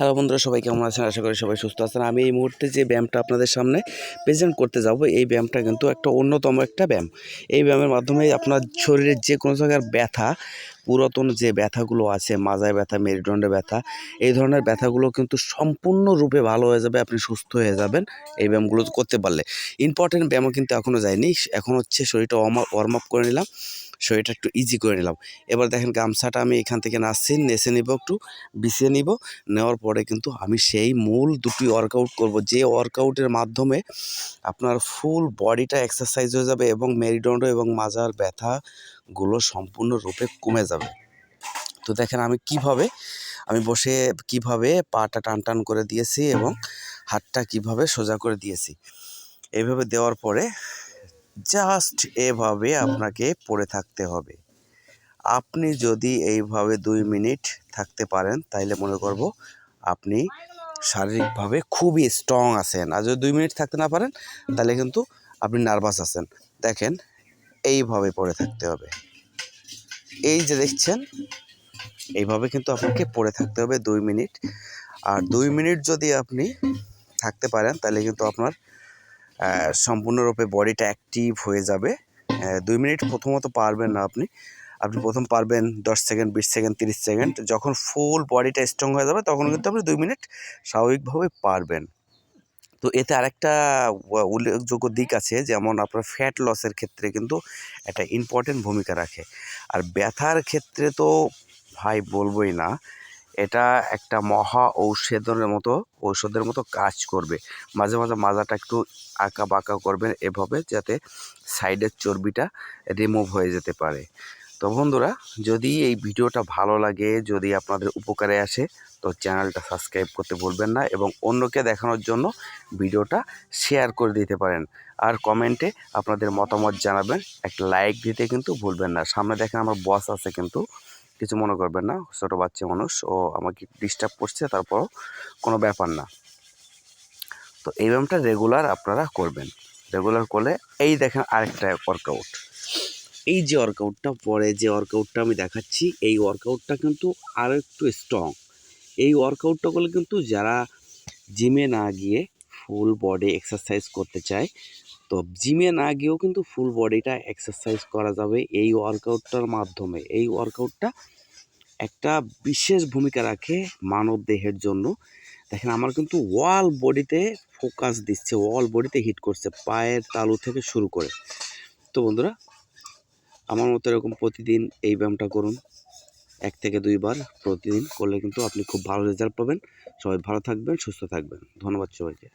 Hello বন্ধুরা, সবাই কেমন আছেন? আশা করি সবাই সুস্থ আছেন। আমি এই মুহূর্তে যে ব্যায়ামটা আপনাদের সামনে প্রেজেন্ট করতে যাব, এই ব্যায়ামটা কিন্তু একটা অন্যতম একটা ব্যায়াম। এই ব্যায়ামের মাধ্যমে আপনার শরীরের যে কোনো জায়গার ব্যথা, পুরাতন যে ব্যথাগুলো আছে, মাজায় ব্যথা, মেরুদণ্ডে ব্যথা, এই ধরনের ব্যথাগুলো কিন্তু সম্পূর্ণরূপে ভালো হয়ে যাবে, আপনি সুস্থ হয়ে যাবেন এই ব্যায়ামগুলো করতে পারলে। ইম্পর্টেন্ট ব্যায়ামও কিন্তু এখনও যায়নি, এখন হচ্ছে শরীরটা ওয়ার্ম আপ করে নিলাম। শরীরটা একটু ইজি করে নিলাম। এবার দেখেন গামছাটা আমি এখান থেকে নাচছি নেচে নিব একটু, বিছিয়ে নিব। নেওয়ার পরে কিন্তু আমি সেই মূল দুটি ওয়ার্কআউট করব। যে ওয়ার্কআউটের মাধ্যমে আপনার ফুল বডিটা এক্সারসাইজ হয়ে যাবে এবং মেরুদণ্ড এবং মাজার ব্যথাগুলো সম্পূর্ণরূপে কমে যাবে। তো দেখেন আমি কীভাবে, আমি বসে কীভাবে পাটা টান টান করে দিয়েছি এবং হাতটা কীভাবে সোজা করে দিয়েছি। এইভাবে দেওয়ার পরে জাস্ট এভাবে আপনাকে পড়ে থাকতে হবে। আপনি যদি এইভাবে দুই মিনিট থাকতে পারেন তাইলে মনে করব আপনি শারীরিকভাবে খুবই স্ট্রং আছেন। আর যদি দুই মিনিট থাকতে না পারেন তাহলে কিন্তু আপনি নার্ভাস আছেন। দেখেন এইভাবে পড়ে থাকতে হবে। এই যে দেখছেন এইভাবে কিন্তু আপনাকে পড়ে থাকতে হবে দুই মিনিট। আর দুই মিনিট যদি আপনি থাকতে পারেন তাহলে কিন্তু আপনার সম্পূর্ণরূপে বডিটা অ্যাক্টিভ হয়ে যাবে। দুই মিনিট প্রথমত পারবেন না আপনি। আপনি প্রথম পারবেন দশ সেকেন্ড, বিশ সেকেন্ড, তিরিশ সেকেন্ড। যখন ফুল বডিটা স্ট্রং হয়ে যাবে, তখন কিন্তু আপনি দুই মিনিট স্বাভাবিকভাবে পারবেন। তো এতে আরেকটা উল্লেখযোগ্য দিক আছে, যেমন আপনার ফ্যাট লসের ক্ষেত্রে কিন্তু একটা ইম্পর্টেন্ট ভূমিকা রাখে। আর ব্যথার ক্ষেত্রে তো ভাই বলবোই না এটা একটা মহা ঔষধের মতো ঔষধের মতো কাজ করবে। মাঝে মাঝে মাজাটা একটু আঁকা বাঁকা করবেন এভাবে যাতে সাইডের চর্বিটা রিমুভ হয়ে যেতে পারে। তো বন্ধুরা, যদি এই ভিডিওটা ভালো লাগে, যদি আপনাদের উপকারে আসে, তো চ্যানেলটা সাবস্ক্রাইব করতে ভুলবেন না এবং অন্যকে দেখানোর জন্য ভিডিওটা শেয়ার করে দিতে পারেন। আর কমেন্টে আপনাদের মতামত জানাবেন। একটা লাইক দিতে কিন্তু ভুলবেন না। সামনে দেখেন আমার বস আছে কিন্তু। কিছু মনে করবেন না, ছোটো বাচ্চা মানুষ, ও আমাকে ডিস্টার্ব করছে, তারপরও কোনো ব্যাপার না। তো এই ব্যায়ামটা রেগুলার আপনারা করবেন। রেগুলার করলে এই দেখেন আরেকটা ওয়ার্কআউট এই যে ওয়ার্কআউটটা পরে যে ওয়ার্কআউটটা আমি দেখাচ্ছি, এই ওয়ার্কআউটটা কিন্তু আরও একটু স্ট্রং এই ওয়ার্কআউটটা করলে কিন্তু যারা জিমে না গিয়ে ফুল বডি এক্সারসাইজ করতে চায় তো জিমে না গিয়েও কিন্তু ফুল বডিটা এক্সারসাইজ করা যাবে এই ওয়ার্কআউটটার মাধ্যমে। এই ওয়ার্কআউটটা একটা বিশেষ ভূমিকা রাখে মানব দেহের জন্য। দেখেন আমার কিন্তু ওয়াল বডিতে ফোকাস দিচ্ছে ওয়াল বডিতে হিট করছে পায়ের তালু থেকে শুরু করে। তো বন্ধুরা, আমার মতো এরকম প্রতিদিন এই ব্যায়ামটা করুন। এক থেকে দুইবার প্রতিদিন করলে কিন্তু আপনি খুব ভালো রেজাল্ট পাবেন। সবাই ভালো থাকবেন, সুস্থ থাকবেন। ধন্যবাদ সবাইকে।